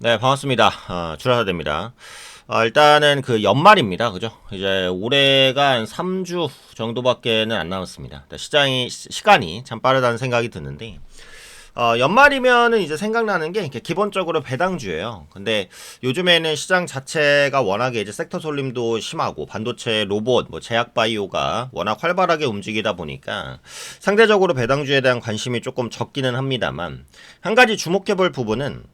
네, 반갑습니다. 어, 출하됩니다. 어, 일단은 그 연말입니다. 그죠? 이제 올해가 한 3주 정도밖에는 안 남았습니다. 시장이, 시- 시간이 참 빠르다는 생각이 드는데, 어, 연말이면은 이제 생각나는 게 기본적으로 배당주예요. 근데 요즘에는 시장 자체가 워낙에 이제 섹터 솔림도 심하고 반도체, 로봇, 뭐 제약 바이오가 워낙 활발하게 움직이다 보니까 상대적으로 배당주에 대한 관심이 조금 적기는 합니다만 한 가지 주목해 볼 부분은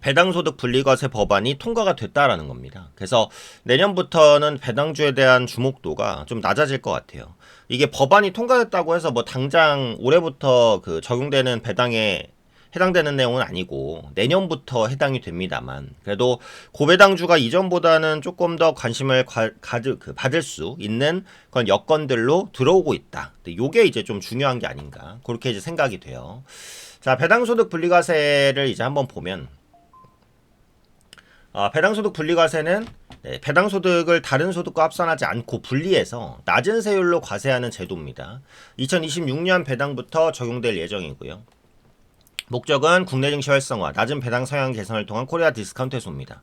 배당소득 분리과세 법안이 통과가 됐다라는 겁니다. 그래서 내년부터는 배당주에 대한 주목도가 좀 낮아질 것 같아요. 이게 법안이 통과됐다고 해서 뭐 당장 올해부터 그 적용되는 배당에 해당되는 내용은 아니고 내년부터 해당이 됩니다만 그래도 고배당주가 이전보다는 조금 더 관심을 가, 가질, 그 받을 수 있는 그런 여건들로 들어오고 있다. 요게 이제 좀 중요한 게 아닌가 그렇게 이제 생각이 돼요. 자 배당소득 분리과세를 이제 한번 보면 아, 배당소득 분리과세는 네, 배당소득을 다른 소득과 합산하지 않고 분리해서 낮은 세율로 과세하는 제도입니다. 2026년 배당부터 적용될 예정이고요. 목적은 국내 증시 활성화, 낮은 배당 성향 개선을 통한 코리아 디스카운트 해소입니다.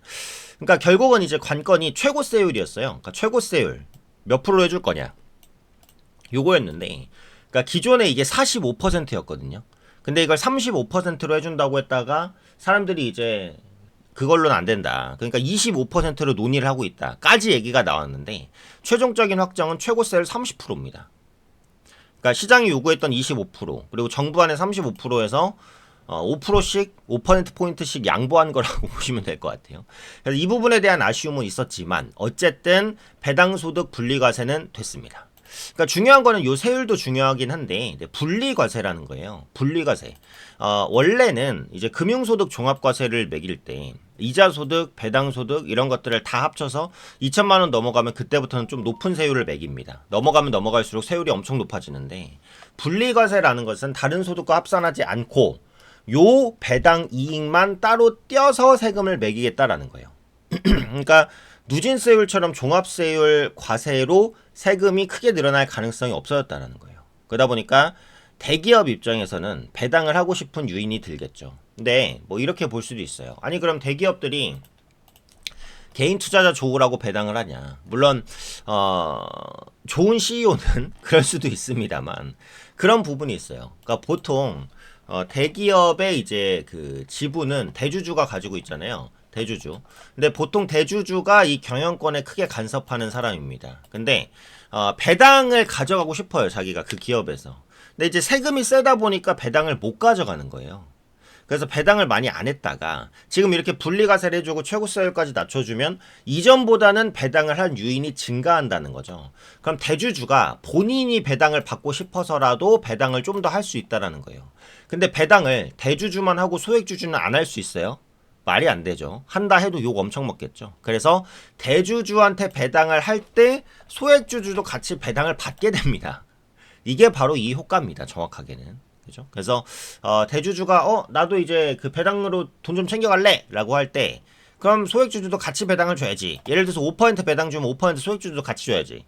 그러니까 결국은 이제 관건이 최고세율이었어요. 그러니까 최고세율 몇 프로 해줄 거냐. 요거였는데, 그러니까 기존에 이게 45%였거든요. 근데 이걸 35%로 해준다고 했다가 사람들이 이제 그걸로는 안 된다. 그러니까 25%로 논의를 하고 있다.까지 얘기가 나왔는데 최종적인 확정은 최고세율 30%입니다. 그러니까 시장이 요구했던 25% 그리고 정부안의 35%에서 어, 5%씩 5% 포인트씩 양보한 거라고 보시면 될 것 같아요. 그래서 이 부분에 대한 아쉬움은 있었지만 어쨌든 배당소득 분리과세는 됐습니다. 그러니까 중요한 거는 요 세율도 중요하긴 한데 분리과세라는 거예요. 분리과세. 어, 원래는 이제 금융소득 종합과세를 매길 때 이자 소득, 배당 소득 이런 것들을 다 합쳐서 2천만 원 넘어가면 그때부터는 좀 높은 세율을 매깁니다. 넘어가면 넘어갈수록 세율이 엄청 높아지는데 분리과세라는 것은 다른 소득과 합산하지 않고 요 배당 이익만 따로 떼어서 세금을 매기겠다라는 거예요. 그러니까 누진세율처럼 종합세율 과세로 세금이 크게 늘어날 가능성이 없어졌다는 거예요. 그러다 보니까 대기업 입장에서는 배당을 하고 싶은 유인이 들겠죠. 근데 뭐 이렇게 볼 수도 있어요. 아니 그럼 대기업들이 개인 투자자 좋으라고 배당을 하냐? 물론 어 좋은 CEO는 그럴 수도 있습니다만 그런 부분이 있어요. 그러니까 보통 어 대기업의 이제 그 지분은 대주주가 가지고 있잖아요. 대주주. 근데 보통 대주주가 이 경영권에 크게 간섭하는 사람입니다. 근데 어 배당을 가져가고 싶어요. 자기가 그 기업에서. 근데 이제 세금이 세다 보니까 배당을 못 가져가는 거예요. 그래서 배당을 많이 안 했다가 지금 이렇게 분리과세를 해주고 최고세율까지 낮춰주면 이전보다는 배당을 한 유인이 증가한다는 거죠. 그럼 대주주가 본인이 배당을 받고 싶어서라도 배당을 좀 더 할 수 있다라는 거예요. 근데 배당을 대주주만 하고 소액주주는 안 할 수 있어요? 말이 안 되죠. 한다 해도 욕 엄청 먹겠죠. 그래서 대주주한테 배당을 할 때 소액주주도 같이 배당을 받게 됩니다. 이게 바로 이 효과입니다. 정확하게는. 그죠? 그래서 어, 대주주가 어 나도 이제 그 배당으로 돈 좀 챙겨갈래라고 할 때 그럼 소액주주도 같이 배당을 줘야지. 예를 들어서 5% 배당 주면 5% 소액주주도 같이 줘야지.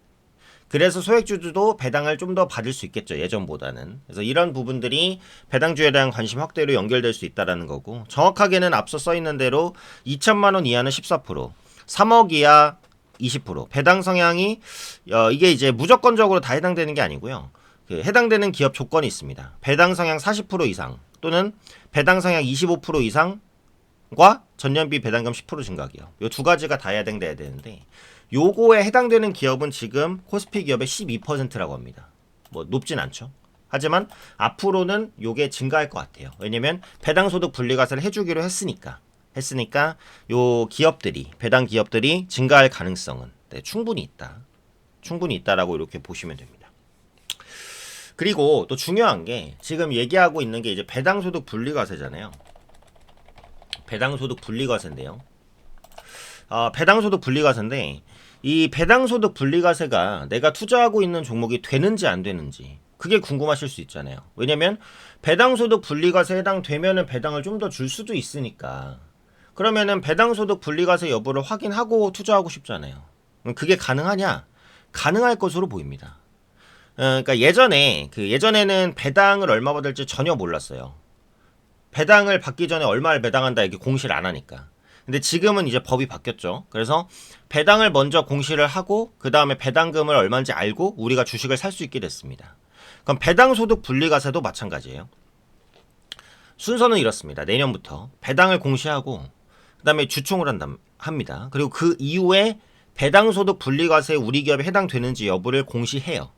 그래서 소액주주도 배당을 좀 더 받을 수 있겠죠 예전보다는. 그래서 이런 부분들이 배당주에 대한 관심 확대로 연결될 수 있다라는 거고 정확하게는 앞서 써 있는 대로 2천만 원 이하는 14% 3억 이하 20% 배당 성향이 어, 이게 이제 무조건적으로 다 해당되는 게 아니고요. 그 해당되는 기업 조건이 있습니다. 배당 성향 40% 이상 또는 배당 성향 25% 이상과 전년비 배당금 10% 증가기업 요두 가지가 다 해당돼야 되는데 요거에 해당되는 기업은 지금 코스피 기업의 12%라고 합니다. 뭐 높진 않죠. 하지만 앞으로는 요게 증가할 것 같아요. 왜냐면 배당 소득 분리과세를 해주기로 했으니까 했으니까 요 기업들이 배당 기업들이 증가할 가능성은 네, 충분히 있다. 충분히 있다라고 이렇게 보시면 됩니다. 그리고 또 중요한 게 지금 얘기하고 있는 게 이제 배당 소득 분리과세잖아요. 배당 소득 분리과세인데요. 어, 배당 소득 분리과세인데 이 배당소득 분리과세가 내가 투자하고 있는 종목이 되는지 안 되는지 그게 궁금하실 수 있잖아요. 왜냐면 배당소득 분리과세 해당되면은 배당을 좀 더 줄 수도 있으니까 그러면은 배당소득 분리과세 여부를 확인하고 투자하고 싶잖아요. 그게 가능하냐? 가능할 것으로 보입니다. 어, 그러니까 예전에 그 예전에는 배당을 얼마 받을지 전혀 몰랐어요. 배당을 받기 전에 얼마를 배당한다 이렇게 공시를 안 하니까. 근데 지금은 이제 법이 바뀌었죠. 그래서 배당을 먼저 공시를 하고 그 다음에 배당금을 얼마인지 알고 우리가 주식을 살 수 있게 됐습니다. 그럼 배당소득 분리과세도 마찬가지예요. 순서는 이렇습니다. 내년부터 배당을 공시하고 그 다음에 주총을 한다, 합니다. 그리고 그 이후에 배당소득 분리과세에 우리 기업에 해당되는지 여부를 공시해요.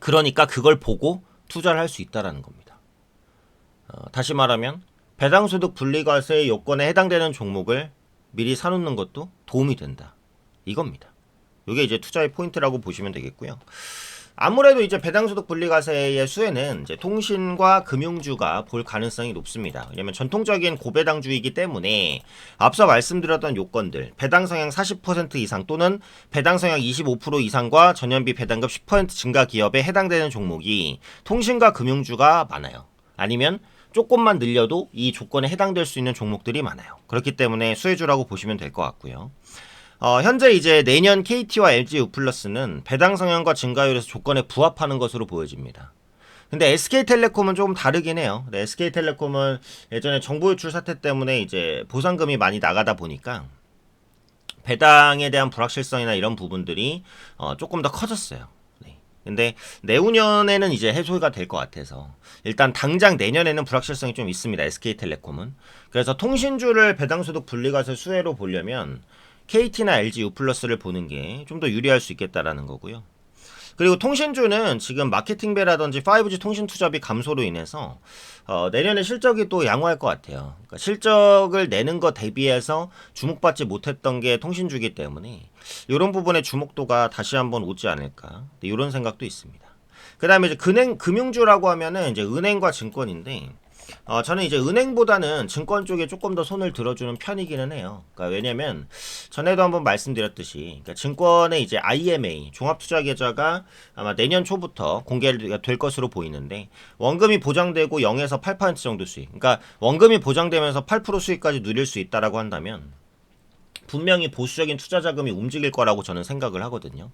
그러니까 그걸 보고 투자를 할 수 있다라는 겁니다. 어, 다시 말하면 배당소득 분리과세 요건에 해당되는 종목을 미리 사놓는 것도 도움이 된다. 이겁니다. 이게 이제 투자의 포인트라고 보시면 되겠고요. 아무래도 이제 배당소득 분리과세의 수혜는 이제 통신과 금융주가 볼 가능성이 높습니다. 왜냐면 전통적인 고배당주이기 때문에 앞서 말씀드렸던 요건들, 배당 성향 40% 이상 또는 배당 성향 25% 이상과 전년비 배당금 10% 증가 기업에 해당되는 종목이 통신과 금융주가 많아요. 아니면 조금만 늘려도 이 조건에 해당될 수 있는 종목들이 많아요. 그렇기 때문에 수혜주라고 보시면 될 것 같고요. 어, 현재 이제 내년 KT와 LG U+는 배당 성향과 증가율에서 조건에 부합하는 것으로 보여집니다. 근데 SK텔레콤은 조금 다르긴 해요. 네, SK텔레콤은 예전에 정보 유출 사태 때문에 이제 보상금이 많이 나가다 보니까 배당에 대한 불확실성이나 이런 부분들이 어, 조금 더 커졌어요. 네. 근데 내후년에는 이제 해소가 될 것 같아서 일단 당장 내년에는 불확실성이 좀 있습니다. SK텔레콤은 그래서 통신주를 배당소득 분리과세 수혜로 보려면 KT나 LG U+를 보는 게 좀 더 유리할 수 있겠다라는 거고요. 그리고 통신주는 지금 마케팅배라든지 5G 통신 투자비 감소로 인해서 어, 내년에 실적이 또 양호할 것 같아요. 그러니까 실적을 내는 것 대비해서 주목받지 못했던 게 통신주기 때문에 이런 부분의 주목도가 다시 한번 오지 않을까 이런 생각도 있습니다. 그 다음에 이제 금융, 금융주라고 하면은 이제 은행과 증권인데 어, 저는 이제 은행보다는 증권 쪽에 조금 더 손을 들어주는 편이기는 해요. 그러니까 왜냐면 전에도 한번 말씀드렸듯이 그러니까 증권의 이제 IMA 종합투자계좌가 아마 내년 초부터 공개가 될 것으로 보이는데 원금이 보장되고 0에서 8% 정도 수익. 그러니까 원금이 보장되면서 8% 수익까지 누릴 수 있다라고 한다면 분명히 보수적인 투자 자금이 움직일 거라고 저는 생각을 하거든요.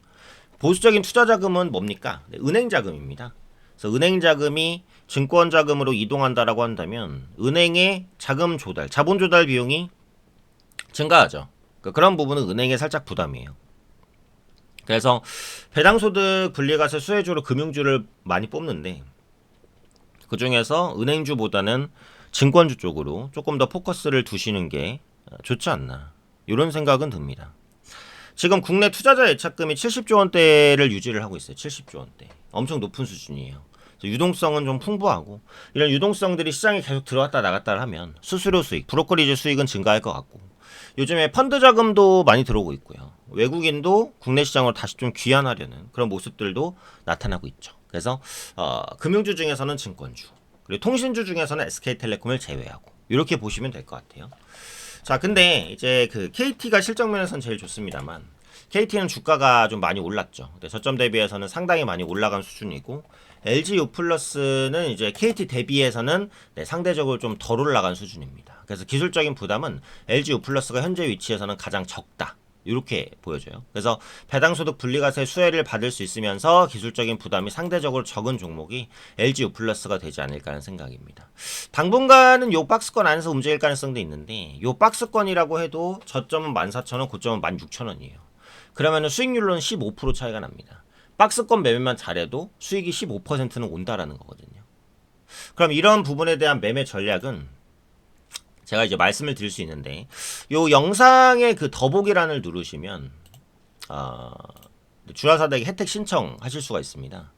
보수적인 투자 자금은 뭡니까? 네, 은행 자금입니다. 그래서 은행 자금이 증권 자금으로 이동한다라고 한다면 은행의 자금 조달, 자본 조달 비용이 증가하죠. 그러니까 그런 부분은 은행에 살짝 부담이에요. 그래서 배당소득 분리과세 수혜주로 금융주를 많이 뽑는데 그 중에서 은행주보다는 증권주 쪽으로 조금 더 포커스를 두시는 게 좋지 않나 이런 생각은 듭니다. 지금 국내 투자자 예탁금이 70조 원대를 유지를 하고 있어요. 70조 원대. 엄청 높은 수준이에요. 유동성은 좀 풍부하고 이런 유동성들이 시장에 계속 들어왔다 나갔다 하면 수수료 수익, 브로커리지 수익은 증가할 것 같고 요즘에 펀드 자금도 많이 들어오고 있고요. 외국인도 국내 시장으로 다시 좀 귀환하려는 그런 모습들도 나타나고 있죠. 그래서 어, 금융주 중에서는 증권주 그리고 통신주 중에서는 SK텔레콤을 제외하고 이렇게 보시면 될 것 같아요. 자, 근데 이제 그 KT가 실적 면에서는 제일 좋습니다만 KT는 주가가 좀 많이 올랐죠. 저점 대비해서는 상당히 많이 올라간 수준이고 LG U+는 이제 KT 대비해서는 네, 상대적으로 좀 덜 올라간 수준입니다. 그래서 기술적인 부담은 LG U+가 현재 위치에서는 가장 적다. 이렇게 보여져요. 그래서 배당소득 분리과세 수혜를 받을 수 있으면서 기술적인 부담이 상대적으로 적은 종목이 LG U+가 되지 않을까 하는 생각입니다. 당분간은 요 박스권 안에서 움직일 가능성도 있는데 요 박스권이라고 해도 저점은 14,000원, 고점은 16,000원이에요. 그러면 수익률로는 15% 차이가 납니다. 박스권 매매만 잘해도 수익이 15%는 온다라는 거거든요. 그럼 이런 부분에 대한 매매 전략은 제가 이제 말씀을 드릴 수 있는데 요 영상의 그 더보기란을 누르시면 어, 주라사대기 혜택 신청하실 수가 있습니다.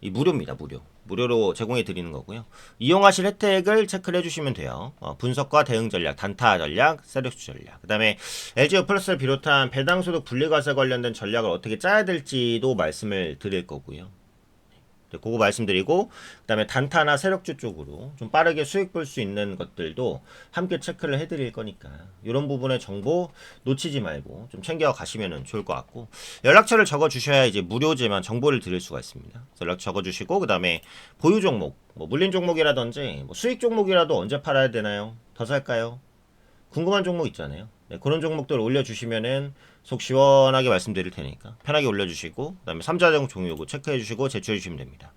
이 무료입니다, 무료. 무료로 제공해 드리는 거고요. 이용하실 혜택을 체크를 해주시면 돼요. 어, 분석과 대응 전략, 단타 전략, 세력수 전략. 그 다음에 LG 플러스를 비롯한 배당소득 분리과세 관련된 전략을 어떻게 짜야 될지도 말씀을 드릴 거고요. 네, 그거 말씀드리고 그다음에 단타나 세력주 쪽으로 좀 빠르게 수익 볼 수 있는 것들도 함께 체크를 해드릴 거니까 이런 부분의 정보 놓치지 말고 좀 챙겨 가시면 좋을 것 같고 연락처를 적어 주셔야 이제 무료지만 정보를 드릴 수가 있습니다. 연락 적어 주시고 그다음에 보유 종목 뭐 물린 종목이라든지 뭐 수익 종목이라도 언제 팔아야 되나요? 더 살까요? 궁금한 종목 있잖아요. 네, 그런 종목들 올려주시면은 속 시원하게 말씀드릴 테니까 편하게 올려주시고 그다음에 삼자정 종요 거 체크해 주시고 제출해 주시면 됩니다.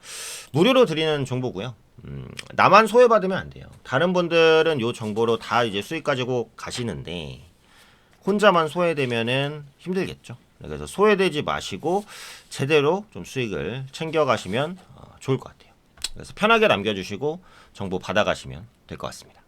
무료로 드리는 정보고요. 음, 나만 소외받으면 안 돼요. 다른 분들은 요 정보로 다 이제 수익 가지고 가시는데 혼자만 소외되면은 힘들겠죠. 그래서 소외되지 마시고 제대로 좀 수익을 챙겨 가시면 어, 좋을 것 같아요. 그래서 편하게 남겨주시고 정보 받아가시면 될 것 같습니다.